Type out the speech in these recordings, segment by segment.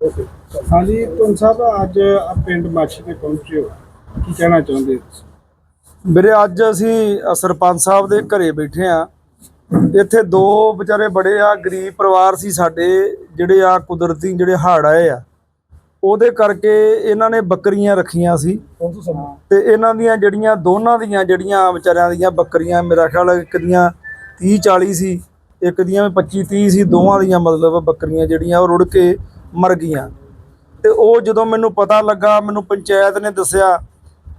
ਹਾਂਜੀ ਤੁਮ ਸਾਹਿਬ ਅੱਜ ਆ ਪਿੰਡ ਮਾਛੀ ਤੇ ਪਹੁੰਚੇ ਹੋ। ਕੀ ਕਹਿਣਾ ਚਾਹੁੰਦੇ? ਵੀਰੇ ਅੱਜ ਅਸੀਂ ਸਰਪੰਚ ਸਾਹਿਬ ਦੇ ਘਰੇ ਬੈਠੇ ਆ ਇੱਥੇ ਦੋ ਵਿਚਾਰੇ ਬੜੇ ਆ ਗਰੀਬ ਪਰਿਵਾਰ ਸੀ ਸਾਡੇ ਜਿਹੜੇ ਆ ਕੁਦਰਤੀ ਜਿਹੜੇ ਹੜ੍ਹ ਆਏ ਆ। ਉਹਦੇ ਕਰਕੇ ਇਹਨਾਂ ਨੇ ਬੱਕਰੀਆਂ ਰੱਖੀਆਂ ਸੀ। ਤੇ ਇਹਨਾਂ ਦੀਆਂ ਜਿਹੜੀਆਂ ਦੋਨਾਂ ਦੀਆਂ ਜਿਹੜੀਆਂ ਵਿਚਾਰਿਆਂ ਦੀਆਂ ਬੱਕਰੀਆਂ ਮੇਰਾ ਖਿਆਲ ਇੱਕ ਦੀਆਂ 30 40 ਸੀ ਇੱਕ ਦੀਆਂ 25 30 ਸੀ ਦੋਵਾਂ ਦੀਆਂ ਮਤਲਬ ਬੱਕਰੀਆਂ ਜਿਹੜੀਆਂ ਉਹ ਰੁੜ ਕੇ ਮਰ ਗਈਆਂ। ਤੇ ਉਹ ਜਦੋਂ ਮੈਨੂੰ ਪਤਾ ਲੱਗਾ ਮੈਨੂੰ ਪੰਚਾਇਤ ਨੇ ਦੱਸਿਆ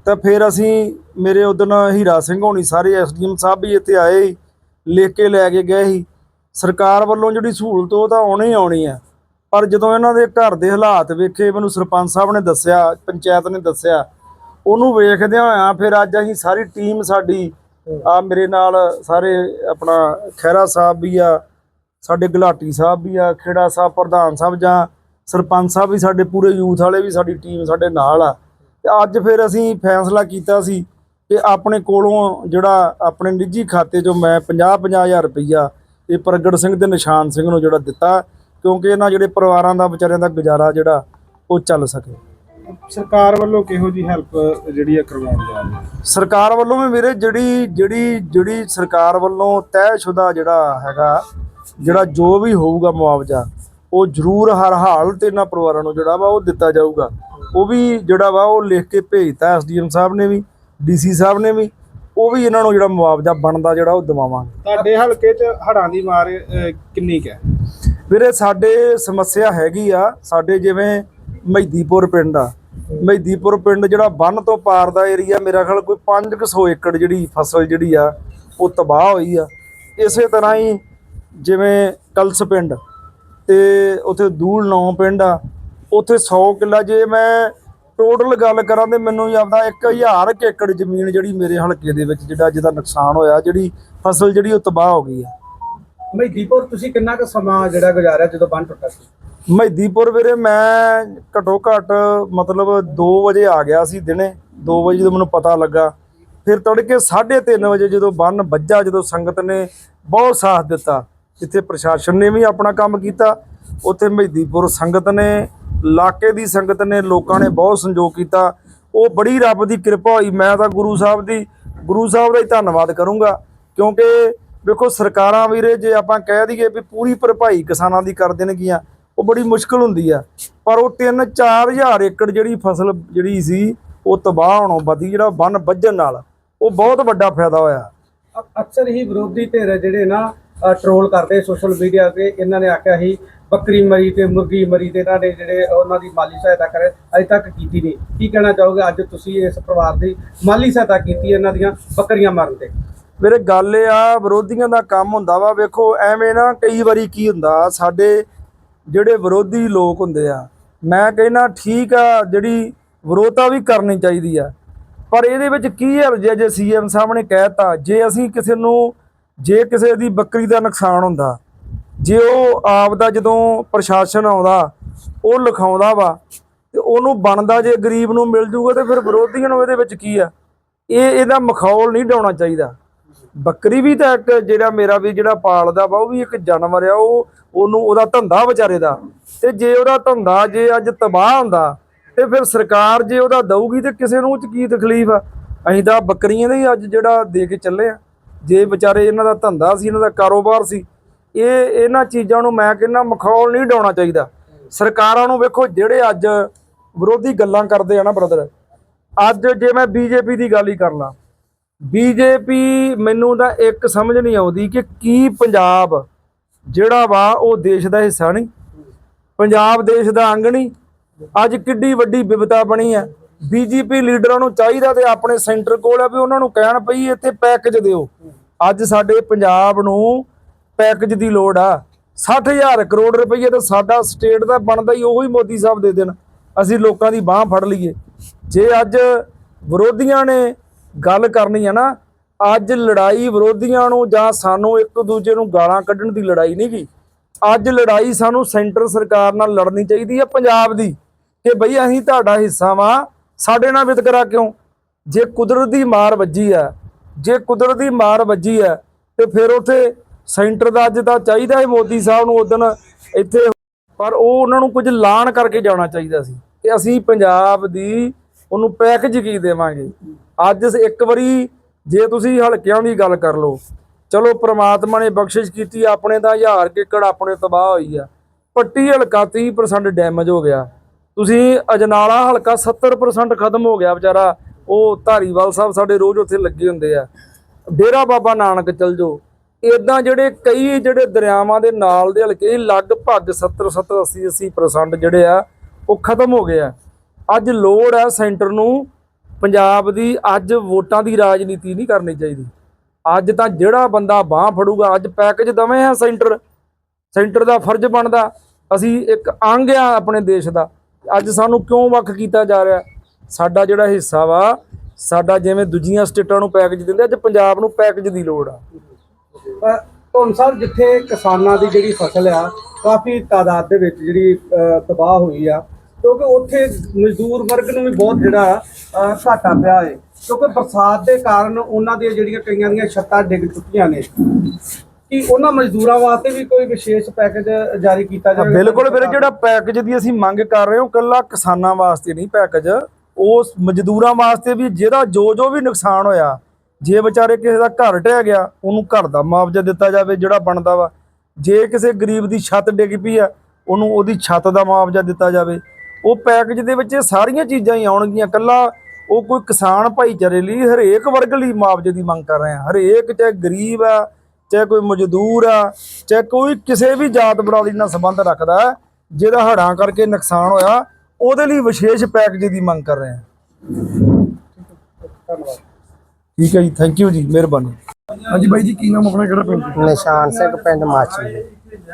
ਤਾਂ ਫਿਰ ਅਸੀਂ ਮੇਰੇ ਉਦਨ ਹੀਰਾ ਸਿੰਘ ਹੋਣੀ ਸਾਰੇ ਐਸਡੀਐਮ ਸਾਹਿਬ ਵੀ ਇੱਥੇ ਆਏ ਸੀ, ਲਿਖ ਕੇ ਲੈ ਕੇ ਗਏ ਸੀ। ਸਰਕਾਰ ਵੱਲੋਂ ਜਿਹੜੀ ਸਹੂਲਤ ਉਹ ਤਾਂ ਆਉਣੀ ਆਉਣੀ ਆ ਪਰ ਜਦੋਂ ਇਹਨਾਂ ਦੇ ਘਰ ਦੇ ਹਾਲਾਤ ਵੇਖੇ ਮੈਨੂੰ ਸਰਪੰਚ ਸਾਹਿਬ ਨੇ ਦੱਸਿਆ ਪੰਚਾਇਤ ਨੇ ਦੱਸਿਆ ਉਹਨੂੰ ਵੇਖਦਿਆਂ ਹੋਇਆਂ ਫਿਰ ਅੱਜ ਅਸੀਂ ਸਾਰੀ ਟੀਮ ਸਾਡੀ ਆ ਮੇਰੇ ਨਾਲ ਸਾਰੇ ਆਪਣਾ ਖਹਿਰਾ ਸਾਹਿਬ ਵੀ ਆ ਸਾਡੇ ਗੁਲਾਟੀ ਸਾਹਿਬ ਵੀ ਆ ਖੇੜਾ ਸਾਹਿਬ ਪ੍ਰਧਾਨ ਸਾਹਿਬ ਜਾਂ ਸਰਪੰਚ ਸਾਹਿਬ ਵੀ ਸਾਡੇ ਪੂਰੇ ਯੂਥ ਵਾਲੇ ਵੀ ਸਾਡੀ ਟੀਮ ਸਾਡੇ ਨਾਲ ਆ। ਤੇ ਅੱਜ ਫਿਰ ਅਸੀਂ ਫੈਸਲਾ ਕੀਤਾ ਸੀ ਕਿ ਆਪਣੇ ਕੋਲੋਂ ਜਿਹੜਾ ਆਪਣੇ ਨਿੱਜੀ ਖਾਤੇ 'ਚੋਂ ਮੈਂ 50 ਹਜ਼ਾਰ ਰੁਪਈਆ ਇਹ ਪ੍ਰਗਟ ਸਿੰਘ ਤੇ ਨਿਸ਼ਾਨ ਸਿੰਘ ਨੂੰ ਜਿਹੜਾ ਦਿੱਤਾ ਕਿਉਂਕਿ ਇਹਨਾਂ ਜਿਹੜੇ ਪਰਿਵਾਰਾਂ ਦਾ ਵਿਚਾਰਿਆਂ ਦਾ ਗੁਜ਼ਾਰਾ ਜਿਹੜਾ ਉਹ ਚੱਲ ਸਕੇ। ਸਰਕਾਰ ਵੱਲੋਂ ਕਿਹੋ ਜੀ ਹੈਲਪ ਜਿਹੜੀ ਆ ਕਰਵਾਉਣ ਜਾ ਰਹੀ ਹੈ? ਸਰਕਾਰ ਵੱਲੋਂ ਵੀ ਵੀਰੇ ਜਿਹੜੀ ਜਿਹੜੀ ਜਿਹੜੀ ਸਰਕਾਰ ਵੱਲੋਂ ਤੈਅਸ਼ੁਦਾ ਜਿਹੜਾ ਹੈਗਾ ਜਿਹੜਾ ਜੋ ਵੀ ਹੋਊਗਾ ਮੁਆਵਜ਼ਾ ਉਹ ਜ਼ਰੂਰ ਹਰ ਹਾਲ ਤੇ ਇਹਨਾਂ ਪਰਿਵਾਰਾਂ ਨੂੰ ਜਿਹੜਾ ਵਾ ਉਹ ਦਿੱਤਾ ਜਾਊਗਾ। ਉਹ ਵੀ ਜਿਹੜਾ ਵਾ ਉਹ ਲਿਖ ਕੇ ਭੇਜਤਾ ਐਸਡੀਐਮ ਸਾਹਿਬ ਨੇ ਵੀ ਡੀਸੀ ਸਾਹਿਬ ਨੇ ਵੀ ਉਹ ਵੀ ਇਹਨਾਂ ਨੂੰ ਜਿਹੜਾ ਮੁਆਵਜ਼ਾ ਬਣਦਾ ਜਿਹੜਾ ਉਹ ਦਿਵਾਵਾਂਗੇ। ਤੁਹਾਡੇ ਹਲਕੇ 'ਚ ਹੜਾਂ ਦੀ ਮਾਰ ਕਿੰਨੀ ਕੁ ਹੈ? ਵੀਰੇ ਸਾਡੇ ਸਮੱਸਿਆ ਹੈਗੀ ਆ ਸਾਡੇ ਜਿਵੇਂ ਮਹਿਦੀਪੁਰ ਪਿੰਡ ਆ। ਮਹਿਦੀਪੁਰ ਪਿੰਡ ਜਿਹੜਾ ਬੰਨ ਤੋਂ ਪਾਰ ਦਾ ਏਰੀਆ ਮੇਰਾ ਖਿਆਲ ਕੋਈ 500 ਏਕੜ ਜਿਹੜੀ ਫਸਲ ਜਿਹੜੀ ਆ ਉਹ ਤਬਾਹ ਹੋਈ ਆ। ਇਸੇ ਤਰ੍ਹਾਂ ਹੀ ਜਿਵੇਂ ਕਲਸ ਪਿੰਡ ਤੇ ਉਥੇ ਦੂਲ ਨੌ ਪਿੰਡ ਆ। ਉਥੇ 100 ਕਿੱਲਾ ਜੇ ਮੈਂ ਟੋਟਲ ਗੱਲ ਕਰਾਂ ਤੇ ਮੈਨੂੰ ਆਪਦਾ 1000 ਕੁ ਏਕੜ ਜ਼ਮੀਨ ਜਿਹੜੀ ਮੇਰੇ ਹਲਕੇ ਦੇ ਵਿੱਚ ਜਿਹੜਾ ਜਿਹਦਾ ਨੁਕਸਾਨ ਹੋਇਆ ਜਿਹੜੀ ਫਸਲ ਜਿਹੜੀ ਉਹ ਤਬਾਹ ਹੋ ਗਈ ਆ। ਮਹਿਦੀਪੁਰ ਤੁਸੀਂ ਕਿੰਨਾ ਕੁ ਸਮਾਂ ਜਿਹੜਾ ਗੁਜ਼ਾਰਿਆ ਜਦੋਂ ਬੰਨ ਟੁੱਟਾ ਸੀ? ਮਹਿਦੀਪੁਰ ਵੀਰੇ ਮੈਂ ਘਟੋ ਘਟ ਮਤਲਬ 2 ਵਜੇ ਆ ਗਿਆ ਸੀ ਦਿਨੇ। 2 ਵਜੇ ਜਦੋਂ ਮੈਨੂੰ ਪਤਾ ਲੱਗਾ ਫਿਰ ਤੜਕੇ 3:30 ਵਜੇ ਜਦੋਂ ਬੰਨ ਵੱਜਾ ਜਦੋਂ ਸੰਗਤ ਨੇ ਬਹੁਤ ਸਾਥ ਦਿੱਤਾ। ਜਿੱਥੇ ਪ੍ਰਸ਼ਾਸਨ ਨੇ ਵੀ ਆਪਣਾ ਕੰਮ ਕੀਤਾ, ਉੱਥੇ ਮਹਿਦੀਪੁਰ ਸੰਗਤ ਨੇ, ਇਲਾਕੇ ਦੀ ਸੰਗਤ ਨੇ, ਲੋਕਾਂ ਨੇ ਬਹੁਤ ਸੰਯੋਗ ਕੀਤਾ। ਉਹ ਬੜੀ ਰੱਬ ਦੀ ਕਿਰਪਾ ਹੋਈ, ਮੈਂ ਤਾਂ ਗੁਰੂ ਸਾਹਿਬ ਦੀ, ਗੁਰੂ ਸਾਹਿਬ ਦਾ ਹੀ ਧੰਨਵਾਦ ਕਰੂੰਗਾ, ਕਿਉਂਕਿ ਵੇਖੋ ਸਰਕਾਰਾਂ ਵੀਰੇ, ਜੇ ਆਪਾਂ ਕਹਿ ਦਈਏ ਵੀ ਪੂਰੀ ਭਰਪਾਈ ਕਿਸਾਨਾਂ ਦੀ ਕਰ ਦੇਣਗੀਆਂ, ਉਹ ਬੜੀ ਮੁਸ਼ਕਲ ਹੁੰਦੀ ਆ। ਪਰ ਉਹ 3-4000 ਏਕੜ ਜਿਹੜੀ ਫਸਲ ਜਿਹੜੀ ਸੀ, ਉਹ ਤਬਾਹ ਹੋਣੋਂ ਵਧੀ ਜਿਹੜਾ ਬੰਨ ਵੱਜਣ ਨਾਲ, ਉਹ ਬਹੁਤ ਵੱਡਾ ਫਾਇਦਾ ਹੋਇਆ। ਅਕਸਰ ਹੀ ਵਿਰੋਧੀ ਧਿਰ ਜਿਹੜੇ ਨਾ ਟਰੋਲ ਕਰਦੇ ਸੋਸ਼ਲ ਮੀਡੀਆ ਤੇ। ਇਹਨਾਂ ਨੇ ਆਖਿਆ ਸੀ, ਬੱਕਰੀ ਮਰੀ ਤੇ ਮੁਰਗੀ ਮਰੀ ਤੇ ਇਹਨਾਂ ਨੇ ਜਿਹੜੇ ਉਹਨਾਂ ਦੀ ਮਾਲੀ ਸਹਾਇਤਾ ਕਰੇ। ਅਜੇ ਤੱਕ ਕੀਤੀ ਨਹੀਂ। ਕੀ ਕਹਿਣਾ ਚਾਹੋਗੇ? ਅੱਜ ਤੁਸੀਂ ਇਸ ਪਰਿਵਾਰ ਦੀ ਮਾਲੀ ਸਹਾਇਤਾ ਕੀਤੀ ਇਹਨਾਂ ਦੀਆਂ ਬੱਕਰੀਆਂ ਮਾਰਨ ਤੇ। ਮੇਰੇ ਗੱਲ ਇਹ ਆ, ਵਿਰੋਧੀਆਂ ਦਾ ਕੰਮ ਹੁੰਦਾ ਵਾ। ਵੇਖੋ, ਐਵੇਂ ਨਾ ਕਈ ਵਾਰੀ ਕੀ ਹੁੰਦਾ, ਸਾਡੇ ਜਿਹੜੇ ਵਿਰੋਧੀ ਲੋਕ ਹੁੰਦੇ ਆ, ਮੈਂ ਕਹਿੰਦਾ ਠੀਕ ਆ, ਜਿਹੜੀ ਵਿਰੋਧਤਾ ਵੀ ਕਰਨੀ ਚਾਹੀਦੀ ਆ। ਪਰ ਇਹਦੇ ਵਿੱਚ ਕੀ ਹੈ? ਜੇ ਜੇ ਸੀਐਮ ਸਾਹਿਬ ਨੇ ਕਹਿਤਾ ਜੇ ਅਸੀਂ ਕਿਸੇ ਨੂੰ ਜੇ ਕਿਸੇ ਦੀ ਬੱਕਰੀ ਦਾ ਨੁਕਸਾਨ ਹੁੰਦਾ, ਜੇ ਉਹ ਆਪ ਦਾ ਜਦੋਂ ਪ੍ਰਸ਼ਾਸਨ ਆਉਂਦਾ, ਉਹ ਲਿਖਾਉਂਦਾ ਵਾ, ਤੇ ਉਹਨੂੰ ਬਣਦਾ ਜੇ ਗਰੀਬ ਨੂੰ ਮਿਲ ਜੂਗਾ ਤੇ ਫਿਰ ਵਿਰੋਧੀਆਂ ਨੂੰ ਇਹਦੇ ਵਿੱਚ ਕੀ ਆ? ਇਹ ਇਹਦਾ ਮਖੌਲ ਨਹੀਂ ਡਾਉਣਾ ਚਾਹੀਦਾ। ਬੱਕਰੀ ਵੀ ਤਾਂ ਇੱਕ ਜਿਹੜਾ ਮੇਰਾ ਵੀ ਜਿਹੜਾ ਪਾਲਦਾ ਵਾ, ਉਹ ਵੀ ਇੱਕ ਜਾਨਵਰ ਆ, ਉਹ ਉਹਨੂੰ ਉਹਦਾ ਧੰਦਾ ਵਿਚਾਰੇ ਦਾ। ਤੇ ਜੇ ਉਹਦਾ ਧੰਦਾ, ਜੇ ਅੱਜ ਤਬਾਹ ਹੁੰਦਾ, ਤੇ ਫਿਰ ਸਰਕਾਰ ਜੇ ਉਹਦਾ ਦਊਗੀ ਤੇ ਕਿਸੇ ਨੂੰ 'ਚ ਕੀ ਤਕਲੀਫ ਆ? ਅਸੀਂ ਤਾਂ ਬੱਕਰੀਆਂ ਦੇ ਹੀ ਅੱਜ ਜਿਹੜਾ ਦੇ ਕੇ ਚੱਲੇ ਆ। ਜੇ ਵਿਚਾਰੇ ਇਹਨਾਂ ਦਾ ਧੰਦਾ ਸੀ, ਇਹਨਾਂ ਦਾ ਕਾਰੋਬਾਰ ਸੀ, ਇਹ ਇਹਨਾਂ ਚੀਜ਼ਾਂ ਨੂੰ ਮੈਂ ਕਹਿੰਦਾ ਮਖੌਲ ਨਹੀਂ ਡਾਉਣਾ ਚਾਹੀਦਾ। ਸਰਕਾਰਾਂ ਨੂੰ ਵੇਖੋ, ਜਿਹੜੇ ਅੱਜ ਵਿਰੋਧੀ ਗੱਲਾਂ ਕਰਦੇ ਆ ਨਾ ਬ੍ਰਦਰ ਅੱਜ ਜੇ ਮੈਂ ਬੀਜੇਪੀ ਦੀ ਗੱਲ ਹੀ ਕਰ ਲਾਂ, ਬੀਜੇਪੀ ਮੈਨੂੰ ਤਾਂ ਇੱਕ ਸਮਝ ਨਹੀਂ ਆਉਂਦੀ ਕਿ ਕੀ ਪੰਜਾਬ ਜਿਹੜਾ ਵਾ ਉਹ ਦੇਸ਼ ਦਾ ਹਿੱਸਾ ਨਹੀਂ, ਪੰਜਾਬ ਦੇਸ਼ ਦਾ ਅੰਗ ਨਹੀਂ, ਅੱਜ ਕਿੱਡੀ ਵੱਡੀ ਵਿਪਤਾ ਬਣੀ ਹੈ। ਬੀਜੇਪੀ ਲੀਡਰਾਂ ਨੂੰ ਚਾਹੀਦਾ ਤੇ ਆਪਣੇ ਸੈਂਟਰ ਕੋਲ ਆ ਵੀ ਉਹਨਾਂ ਨੂੰ ਕਹਿਣ ਪਈ ਇੱਥੇ ਪੈਕੇਜ ਦਿਓ। ਅੱਜ ਸਾਡੇ ਪੰਜਾਬ ਨੂੰ ਪੈਕੇਜ ਦੀ ਲੋੜ ਆ। 60000 ਕਰੋੜ ਰੁਪਏ ਤਾਂ ਸਾਡਾ ਸਟੇਟ ਦਾ ਬਣਦਾ ਹੀ ਉਹੀ ਮੋਦੀ ਸਾਹਿਬ ਦੇ ਦੇਣ ਅਸੀਂ ਲੋਕਾਂ ਦੀ ਬਾਹ ਫੜ ਲਈਏ। ਜੇ ਅੱਜ ਵਿਰੋਧੀਆਂ ਨੇ ਗੱਲ ਕਰਨੀ ਹੈ ਨਾ, ਅੱਜ ਲੜਾਈ ਵਿਰੋਧੀਆਂ ਨੂੰ ਜਾਂ ਸਾਨੂੰ ਇੱਕ ਦੂਜੇ ਨੂੰ ਗਾਲਾਂ ਕੱਢਣ ਦੀ ਲੜਾਈ ਨਹੀਂ ਗੀ। ਅੱਜ ਲੜਾਈ ਸਾਨੂੰ ਸੈਂਟਰ ਸਰਕਾਰ ਨਾਲ ਲੜਨੀ ਚਾਹੀਦੀ ਹੈ ਪੰਜਾਬ ਦੀ। ਕਿ ਬਈ ਅਸੀਂ ਤੁਹਾਡਾ ਹਿੱਸਾ ਵਾਂ ਸਾਡੇ ਨਾਲ ਵਿਤਕਰਾ ਕਿਉਂ? ਜੇ ਕੁਦਰਤ ਦੀ ਮਾਰ ਵੱਜੀ ਆ ਜੇ ਕੁਦਰਤ ਦੀ ਮਾਰ ਵੱਜੀ ਆ ਤੇ ਫਿਰ ਉਥੇ ਸੈਂਟਰ ਦਾ ਅੱਜ ਤਾਂ ਚਾਹੀਦਾ ਹੈ ਮੋਦੀ ਸਾਹਿਬ ਨੂੰ ਉਦਣ ਇੱਥੇ। ਪਰ ਉਹ ਉਹਨਾਂ ਨੂੰ ਕੁਝ ਲਾਣ ਕਰਕੇ ਜਾਣਾ ਚਾਹੀਦਾ ਸੀ ਕਿ ਅਸੀਂ ਪੰਜਾਬ ਦੀ ਉਹਨੂੰ ਪੈਕੇਜ ਕੀ ਦੇਵਾਂਗੇ। ਅੱਜ ਇੱਕ ਵਾਰੀ ਜੇ ਤੁਸੀਂ ਹਲਕਿਆਂ ਦੀ ਗੱਲ ਕਰ ਲਓ, ਚਲੋ ਪ੍ਰਮਾਤਮਾ ਨੇ ਬਖਸ਼ਿਸ਼ ਕੀਤੀ, ਆਪਣੇ ਤਾਂ ਹਜ਼ਾਰ ਏਕੜ ਆਪਣੇ ਤਬਾਹ ਹੋਈ ਆ, ਪੱਟੀ ਹਲਕਾ 30% ਡੈਮੇਜ ਹੋ ਗਿਆ। ਤੁਸੀਂ ਅਜਨਾਲਾ ਹਲਕਾ 70% ਖਤਮ ਹੋ ਗਿਆ ਵਿਚਾਰਾ। ਉਹ ਧਾਰੀਵਾਲ ਸਾਹਿਬ ਸਾਡੇ ਰੋਜ਼ ਉੱਥੇ ਲੱਗੇ ਹੁੰਦੇ ਆ। ਡੇਰਾ ਬਾਬਾ ਨਾਨਕ ਚਲ ਜਾਓ। ਇਦਾਂ ਜਿਹੜੇ ਕਈ ਜਿਹੜੇ ਦਰਿਆਵਾਂ ਦੇ ਨਾਲ ਦੇ ਹਲਕੇ ਲਗਭਗ 70 70 80 80% ਜਿਹੜੇ ਆ, ਉਹ ਖਤਮ ਹੋ ਗਏ ਆ। ਅੱਜ ਲੋੜ ਹੈ ਸੈਂਟਰ ਨੂੰ ਪੰਜਾਬ ਦੀ ਅੱਜ ਵੋਟਾਂ ਦੀ ਰਾਜਨੀਤੀ ਨਹੀਂ ਕਰਨੀ ਚਾਹੀਦੀ। ਅੱਜ ਤਾਂ ਜਿਹੜਾ ਬੰਦਾ ਬਾਹ ਫੜੂਗਾ, ਅੱਜ ਪੈਕੇਜ ਦਵੇਂ ਆ ਸੈਂਟਰ। ਸੈਂਟਰ ਦਾ ਫਰਜ਼ ਬਣਦਾ। ਅਸੀਂ ਇੱਕ ਅੰਗ ਆ ਆਪਣੇ ਦੇਸ਼ ਦਾ। ਅੱਜ ਸਾਨੂੰ ਕਿਉਂ ਵੱਖ ਕੀਤਾ ਜਾ ਰਿਹਾ? ਸਾਡਾ ਜਿਹੜਾ ਹਿੱਸਾ ਵਾ ਸਾਡਾ ਜਿਵੇਂ ਦੂਜੀਆਂ ਸਟੇਟਾਂ ਨੂੰ ਪੈਕੇਜ ਦਿੰਦੇ ਅੱਜ ਪੰਜਾਬ ਨੂੰ ਪੈਕੇਜ ਦੀ ਲੋੜ ਆ। ਅ, ਸਾਹਿਬ ਜਿੱਥੇ ਕਿਸਾਨਾਂ ਦੀ ਜਿਹੜੀ ਫਸਲ ਆ ਕਾਫੀ ਤਾਦਾਦ ਦੇ ਵਿੱਚ ਜਿਹੜੀ ਤਬਾਹ ਹੋਈ ਆ ਕਿਉਂਕਿ ਉੱਥੇ ਮਜ਼ਦੂਰ ਵਰਗ ਨੂੰ ਵੀ ਬਹੁਤ ਜਿਹੜਾ ਘਾਟਾ ਪਿਆ ਹੈ ਕਿਉਂਕਿ ਬਰਸਾਤ ਦੇ ਕਾਰਨ ਉਹਨਾਂ ਦੀਆਂ ਜਿਹੜੀਆਂ ਕਈਆਂ ਦੀਆਂ ਛੱਤਾਂ ਡਿੱਗ ਚੁੱਕੀਆਂ ਨੇ। ਕੀ ਉਹਨਾਂ ਮਜ਼ਦੂਰਾਂ ਵਾਸਤੇ ਵੀ ਕੋਈ ਵਿਸ਼ੇਸ਼ ਪੈਕੇਜ ਜਾਰੀ ਕੀਤਾ ਜਾਵੇ ਬਿਲਕੁਲ ਵੀਰੇ ਜਿਹੜਾ ਪੈਕੇਜ ਦੀ ਅਸੀਂ ਮੰਗ ਕਰ ਰਹੇ ਹਾਂ ਕੱਲਾ ਕਿਸਾਨਾਂ ਵਾਸਤੇ ਨਹੀਂ ਪੈਕੇਜ ਉਸ ਮਜ਼ਦੂਰਾਂ ਵਾਸਤੇ ਵੀ ਜਿਹਦਾ ਜੋ ਜੋ ਵੀ ਨੁਕਸਾਨ ਹੋਇਆ ਜੇ ਵਿਚਾਰੇ ਕਿਸੇ ਦਾ ਘਰ ਢਹਿ ਗਿਆ ਉਹਨੂੰ ਘਰ ਦਾ ਮੁਆਵਜ਼ਾ ਦਿੱਤਾ ਜਾਵੇ ਜਿਹੜਾ ਬਣਦਾ ਵਾ। ਜੇ ਕਿਸੇ ਗਰੀਬ ਦੀ ਛੱਤ ਡਿੱਗ ਪਈ ਆ ਉਹਨੂੰ ਉਹਦੀ ਛੱਤ ਦਾ ਮੁਆਵਜ਼ਾ ਦਿੱਤਾ ਜਾਵੇ। ਉਹ ਪੈਕੇਜ ਦੇ ਵਿੱਚ ਸਾਰੀਆਂ ਚੀਜ਼ਾਂ ਹੀ ਆਉਣਗੀਆਂ ਕੱਲਾ ਉਹ ਕੋਈ ਕਿਸਾਨ ਭਾਈਚਾਰੇ ਲਈ ਹਰੇਕ ਵਰਗ ਲਈ ਮੁਆਵਜ਼ੇ ਦੀ ਮੰਗ ਕਰ ਰਹੇ ਆ ਹਰੇਕ ਚਾਹੇ ਗਰੀਬ ਆ ਚਾਹੇ ਕੋਈ ਮਜ਼ਦੂਰ ਆ ਚਾਹੇ ਕੋਈ ਕਿਸੇ ਵੀ ਜਾਤ ਬਰਾਦਰੀ ਨਾਲ ਸੰਬੰਧ ਰੱਖਦਾ ਜਿਹਦਾ ਹੜਾਂ ਕਰਕੇ ਨੁਕਸਾਨ ਹੋਇਆ ਉਹਦੇ ਲਈ ਵਿਸ਼ੇਸ਼ ਪੈਕੇਜ ਦੀ ਮੰਗ ਕਰ ਰਹੇ ਹਾਂ। ਧੰਨਵਾਦ ਠੀਕ ਹੈ ਜੀ ਥੈਂਕ ਯੂ ਜੀ ਮਿਹਰਬਾਨੀ। ਹਾਂਜੀ ਬਾਈ ਜੀ ਕੀ ਨਾਮ ਆਪਣਾ ਕਿਹੜਾ ਪਿੰਡ? ਨਿਸ਼ਾਨ ਸਿੰਘ ਪਿੰਡ ਮਾਚੀ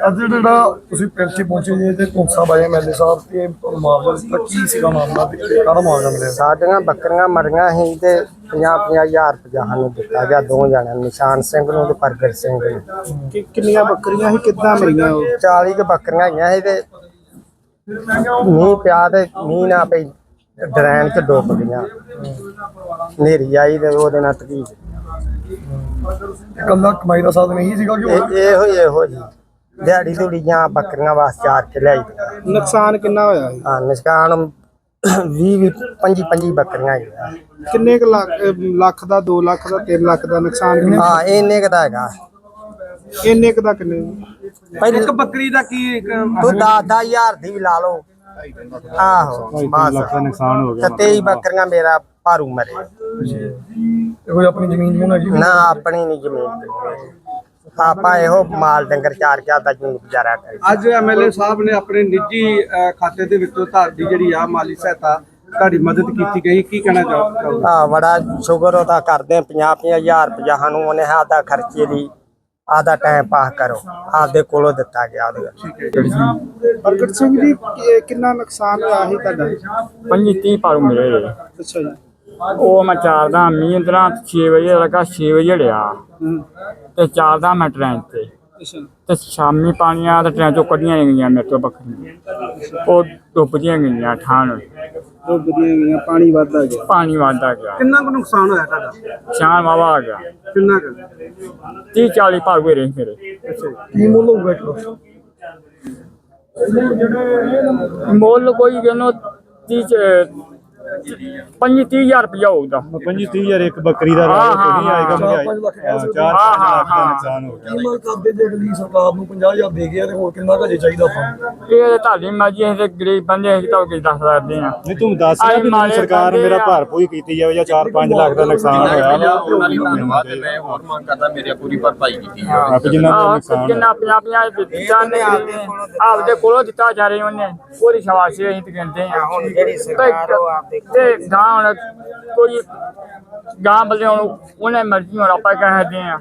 ਅੱਜ ਜਿਹੜਾ ਤੁਸੀਂ ਪਿੰਡ 'ਚ ਪਹੁੰਚੇ ਜੇ ਤੇ ਧੁੰਸਾ ਬਾਈ ਐਮਐਲਏ ਸਾਹਿਬ ਤੇ ਦਿੱਤਾ ਕੀ ਸੀਗਾ ਮਾਮਲਾ ਤੇ ਕਾਹਦਾ ਮੁਆਵਜ਼ਾ ਮਿਲਿਆ? ਸਾਡੀਆਂ ਬੱਕਰੀਆਂ ਮਰੀਆਂ ਸੀ ਤੇ 50 ਹਜ਼ਾਰ ਰੁਪਇਆ ਸਾਨੂੰ ਦਿੱਤਾ ਗਿਆ ਦੋ ਜਣਿਆਂ ਨੂੰ ਨਿਸ਼ਾਨ ਸਿੰਘ ਨੂੰ ਤੇ ਪ੍ਰਗਟ ਸਿੰਘ ਨੂੰ। ਕਿ ਕਿੰਨੀਆਂ ਬੱਕਰੀਆਂ ਸੀ ਕਿੱਦਾਂ ਮਰੀਆਂ ਉਹ? 40 ਕੁ ਬੱਕਰੀਆਂ ਹੈਗੀਆਂ ਸੀ ਤੇ ਮੀਂਹ ਪਿਆ ਤੇ ਮੀਂਹ ਨਾ ਪਈ ਡਰੈਨ ਚ ਡੁੱਬ ਗਈਆਂ। ਨੇਰੀ ਆਈ ਤੇ ਉਹਦੇ ਨਾਲ ਤਕੀ ਇਕੱਲਾ ਕਮਾਈ ਦਾ ਸਾਧਨ ਇਹੀ ਸੀਗਾ ਕਿ ਇਹ ਇਹੋ ਹੀ ਇਹੋ ਜੀ ਦਿਹਾੜੀ ਧੂੜੀ ਜਾਂ ਬੱਕਰੀਆਂ ਵਾਸਤੇ ਚਾਰ ਕੇ ਲਿਆਈ। ਨੁਕਸਾਨ ਕਿੰਨਾ ਹੋਇਆ ਸੀ? ਹਾਂ ਨਿਸ਼ਕਾਨ 20 20 25 25 ਬੱਕਰੀਆਂ ਹੈਗੀਆਂ ਕਿੰਨੇ ਕੁ ਲੱਖ ਅਹ ਲੱਖ ਦਾ 2 ਲੱਖ ਦਾ 3 ਲੱਖ ਦਾ ਨੁਕਸਾਨ ਕਿੰਨੇ ਹਾਂ ਇੰਨੇ ਕੁ ਦਾ ਹੈਗਾ। ਇੰਨੇ ਕੁ ਦਾ ਕਿੰਨੇ? ਪਹਿਲੇ ਇੱਕ ਬੱਕਰੀ ਦਾ ਕੀ ਇੱਕ ਤੂੰ 10000 ਦੀ ਵੀ ਲਾ ਲਓ। ਆਹੋ ਬਸ। ਲੱਖ ਦਾ ਨੁਕਸਾਨ ਹੋ ਗਿਆ ਤੇ 23 ਬੱਕਰੀਆਂ ਮੇਰਾ ਭਾਰੂ ਮਰੇ। ਕੋਈ ਆਪਣੀ ਜ਼ਮੀਨ ਹੈਗੀ ਨਾ ਆਪਣੀ ਨਹੀਂ ਜ਼ਮੀਨ ਆਪਾਂ ਇਹੋ ਮਾਲ ਡੰਗਰ ਚਾਰ ਕੇ ਆਦਾ ਜੂਨ ਗੁਜ਼ਾਰਾ ਕਰੀ ਅੱਜ ਐਮਐਲਏ ਸਾਹਿਬ ਨੇ ਆਪਣੇ ਨਿੱਜੀ ਖਾਤੇ ਦੇ ਵਿੱਚੋਂ ਤੁਹਾਡੀ ਜਿਹੜੀ ਆ ਮਾਲੀ ਸਹਾਇਤਾ ਤੁਹਾਡੀ ਮਦਦ ਕੀਤੀ ਗਈ ਕੀ ਕਹਿਣਾ ਚਾਹੋ- ਚਾਹੋਗੇ? ਆ ਬੜਾ ਸ਼ੁਕਰ ਉਹਦਾ ਕਰਦੇ 50 ਹਜ਼ਾਰ ਰੁਪਇਆ ਸਾਨੂੰ ਉਹਨੇ ਆਦਾ ਖਰਚੇ ਦੀ ਆਦਾ ਟਾਈਮ ਪਾਸ ਕਰੋ ਆਪਦੇ ਕੋਲੋਂ ਦਿੱਤਾ ਗਿਆ ਉਹਦੇ ਪ੍ਰਗਟ ਸਿੰਘ ਜੀ ਕਿ- ਕਿੰਨਾ ਨੁਕਸਾਨ ਹੋਇਆ ਸੀ ਤੁਹਾਡਾ? ਪੰਜੀ ਤੀਹ ਪਾਰੂ ਮਿਲੇ। ਅੱਛਾ ਜੀ। ਉਹ ਮੈਂ ਚਾਰਦਾ ਮੀਂਹ ਤਰ੍ਹਾਂ 6 ਵਜੇ ਲੱਗਾ 6 ਵਜੇ ਲਿਆ ਤੇ ਚਾਰਦਾ ਮੈਂ ਟ੍ਰੇਨ ਤੇ। ਤੇ ਸ਼ਾਮੀ ਪਾਣੀ ਆ ਤੇ ਟ੍ਰੇਨ ਚੋਂ ਕੱਢੀਆਂ ਗਈਆਂ ਮੇਰੇ ਤੋਂ ਬੱਕਰੀਆਂ ਉਹ ਡੁੱਬਦੀਆਂ ਗਈਆਂ ਠਾਣ। ਡੁੱਬਦੀਆਂ ਗਈਆਂ ਪਾਣੀ ਵੱਧਦਾ ਗਿਆ। ਪਾਣੀ ਵੱਧਦਾ ਗਿਆ। ਕਿੰਨਾ ਕੁ ਨੁਕਸਾਨ ਹੋਇਆ ਤੁਹਾਡਾ? ਸ਼ਾਨ ਵਾਵਾ ਆ ਗਿਆ। ਕਿੰਨਾ ਕੁ? 30 40 ਭਾਰੂ ਰਹੇ ਮੇਰੇ। ਕੀ ਮੁੱਲ ਹੋਊਗਾ ਦਾ? ਮੁੱਲ ਕੋਈ ਕਹਿੰਨੋ 30 ਪੰਜੀ 30000 ਰੁਪਇਆ ਹੋਊਗਾ ਪੰਜੀ ਤੀਹ ਹਜ਼ਾਰ ਇੱਕ ਬੱਕਰੀ ਦਾ ਹਾਂ, ਰਾਜ ਹਾਂ, ਨਹੀਂ ਆਏਗਾ ਹਾਂ, ਮਹਿੰਗਾਈ ਪੰਜ ਲੱਖ ਕਹਿ ਸਕਦੇ ਚਾਰ ਹਾਂ, ਪੰਜ ਲੱਖ ਦਾ ਹਾਂ, ਨੁਕਸਾਨ ਹੋ ਗਿਆ। ਕੀ ਮੰਗ ਕਰਦੇ ਜੇ ਅਗਲੀ ਸਰਕਾਰ ਨੂੰ 50000 ਦੇ ਗਿਆ ਤੇ ਹੋਰ ਕਿੰਨਾ ਕੁ ਹਜੇ ਚਾਹੀਦਾ ਆਪਾਂ? ਇਹ ਤੁਹਾਡੀ ਮਰਜ਼ੀ ਹੈ ਤੇ ਗਰੀਬ ਬੰਦੇ ਅਸੀਂ ਤਾਂ ਕੀ ਦੱਸ ਸਕਦੇ ਆ ਨਹੀਂ ਤੂੰ ਦੱਸ ਰਿਹਾ ਵੀ ਮੈਨੂੰ ਸਰਕਾਰ ਮੇਰਾ। ਭਾਰ ਪੂਰੀ ਕੀਤੀ ਜਾਵੇ ਜਾਂ 4-5 ਲੱਖ ਦਾ ਨੁਕਸਾਨ ਹੋਇਆ। ਉਹਨਾਂ ਲਈ ਧੰਨਵਾਦ ਤੇ ਮੈਂ ਹੋਰ ਮੰਗ ਕਰਦਾ ਮੇਰੀ ਪੂਰੀ ਭਰਪਾਈ ਕੀਤੀ ਜਾਵੇ। ਆਪ ਜਿੰਨਾ ਦਾ ਨੁਕਸਾਨ ਜਿੰਨਾ ਹੋਇਆ। ਪੰਜਾਹ ਪੰਜਾਹ ਦਿੱਤਾ ਨੇ ਆਪਦੇ ਕੋਲੋਂ ਦਿੱਤਾ ਜਾ ਰਹੀ ਉਹਨੇ ਉਹਦੀ ਸ਼ਾਬਾਸ਼ੀ ਅਸੀਂ ਤੇ ਕਹਿੰਦੇ ਆ ਹੁਣ ਜਿਹੜੀ ਸਰਕਾਰ ਉਹ ਆਪਦੇ ਤੇ ਗਾਂ ਹੁਣ ਕੋਈ ਗਾਂ ਬਲੇ ਹੁਣ ਉਹਨੇ ਮਰਜ਼ੀ ਹੁਣ ਆਪਾਂ ਕਹਿ ਸਕਦੇ ਆ